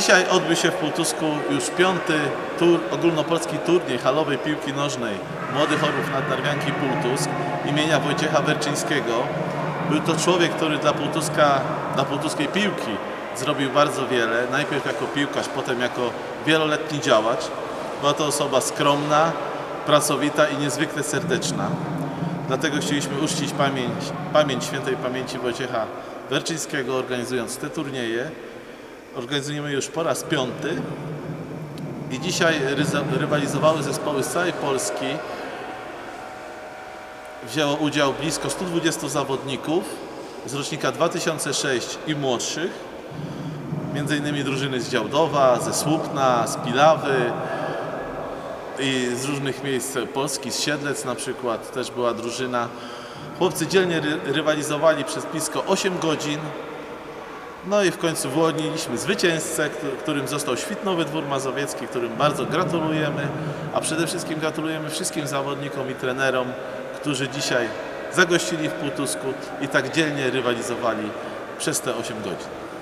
Dzisiaj odbył się w Półtusku już piąty tur, ogólnopolski turniej halowej piłki nożnej Młodych Orłów Nadnarwianki Półtusk imienia Wojciecha Werczyńskiego. Był to człowiek, który dla, Półtuska, dla półtuskiej piłki zrobił bardzo wiele. Najpierw jako piłkarz, potem jako wieloletni działacz. Była to osoba skromna, pracowita i niezwykle serdeczna. Dlatego chcieliśmy uczcić pamięć, pamięć świętej pamięci Wojciecha Werczyńskiego, organizując te turnieje. Organizujemy już po raz piąty i dzisiaj rywalizowały zespoły z całej Polski. Wzięło udział blisko 120 zawodników z rocznika 2006 i młodszych. Między innymi drużyny z Działdowa, ze Słupna, z Pilawy i z różnych miejsc Polski, z Siedlec na przykład też była drużyna. Chłopcy dzielnie ry- rywalizowali przez blisko 8 godzin. No i w końcu wyłoniliśmy zwycięzcę, któ- którym został Świtnowy Dwór Mazowiecki, którym bardzo gratulujemy, a przede wszystkim gratulujemy wszystkim zawodnikom i trenerom, którzy dzisiaj zagościli w Półtusku i tak dzielnie rywalizowali przez te 8 godzin.